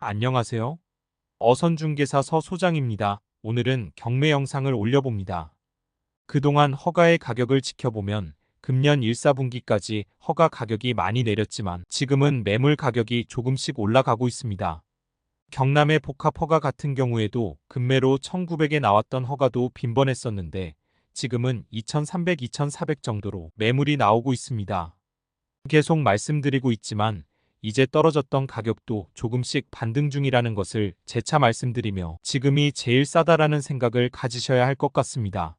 안녕하세요. 어선중개사 서 소장입니다. 오늘은 경매 영상을 올려봅니다. 그동안 허가의 가격을 지켜보면 금년 1, 4분기까지 허가 가격이 많이 내렸지만 지금은 매물 가격이 조금씩 올라가고 있습니다. 경남의 복합 허가 같은 경우에도 금매로 1900에 나왔던 허가도 빈번했었는데 지금은 2300, 2400 정도로 매물이 나오고 있습니다. 계속 말씀드리고 있지만 이제 떨어졌던 가격도 조금씩 반등 중이라는 것을 재차 말씀드리며 지금이 제일 싸다라는 생각을 가지셔야 할 것 같습니다.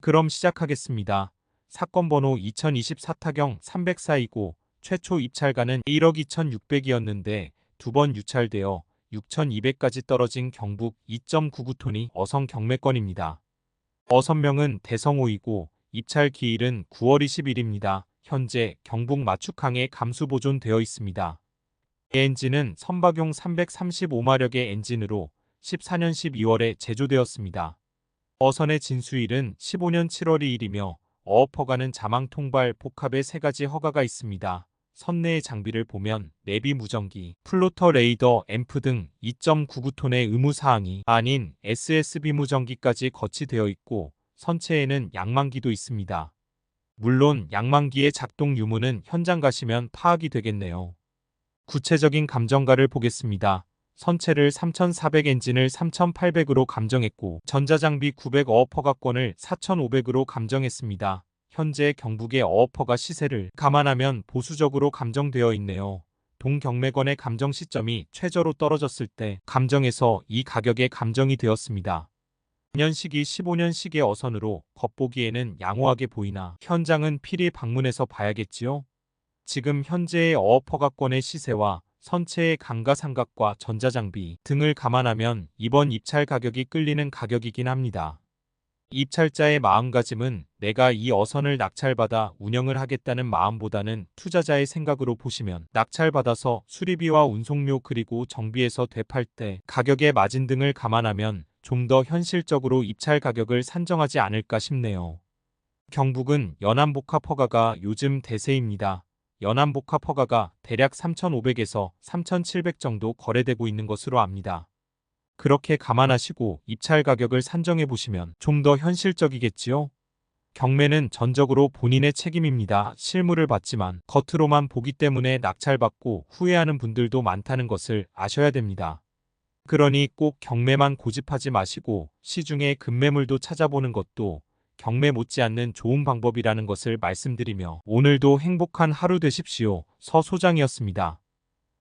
그럼 시작하겠습니다. 사건 번호 2024 타경 304이고 최초 입찰가는 1억 2,600이었는데 두 번 유찰되어 6,200까지 떨어진 경북 2.99톤이 어성 경매권입니다. 어선명은 대성호이고 입찰 기일은 9월 20일입니다. 현재 경북 마축항에 감수 보존되어 있습니다. 이 엔진은 선박용 335마력의 엔진으로 14년 12월에 제조되었습니다. 어선의 진수일은 15년 7월 2일이며 어업 허가는 자망 통발 복합의 세 가지 허가가 있습니다. 선내의 장비를 보면 내비 무전기, 플로터 레이더, 앰프 등 2.99톤의 의무 사항이 아닌 SSB 무전기까지 거치되어 있고 선체에는 양망기도 있습니다. 물론 양망기의 작동 유무는 현장 가시면 파악이 되겠네요. 구체적인 감정가를 보겠습니다. 선체를 3,400 엔진을 3,800으로 감정했고 전자장비 900 어어퍼가권을 4,500으로 감정했습니다. 현재 경북의 어어퍼가 시세를 감안하면 보수적으로 감정되어 있네요. 동경매건의 감정 시점이 최저로 떨어졌을 때 감정에서 이 가격에 감정이 되었습니다. 2년식이 15년식의 어선으로 겉보기에는 양호하게 보이나 현장은 필히 방문해서 봐야겠지요? 지금 현재의 어업허가권의 시세와 선체의 감가상각과 전자장비 등을 감안하면 이번 입찰 가격이 끌리는 가격이긴 합니다. 입찰자의 마음가짐은 내가 이 어선을 낙찰받아 운영을 하겠다는 마음보다는 투자자의 생각으로 보시면 낙찰받아서 수리비와 운송료 그리고 정비에서 되팔 때 가격의 마진 등을 감안하면 좀 더 현실적으로 입찰 가격을 산정하지 않을까 싶네요. 경북은 연안복합 허가가 요즘 대세입니다. 연안복합 허가가 대략 3,500에서 3,700 정도 거래되고 있는 것으로 압니다. 그렇게 감안하시고 입찰 가격을 산정해 보시면 좀 더 현실적이겠지요? 경매는 전적으로 본인의 책임입니다. 실물을 봤지만 겉으로만 보기 때문에 낙찰받고 후회하는 분들도 많다는 것을 아셔야 됩니다. 그러니 꼭 경매만 고집하지 마시고 시중에 급매물도 찾아보는 것도 경매 못지않는 좋은 방법이라는 것을 말씀드리며 오늘도 행복한 하루 되십시오. 서 소장이었습니다.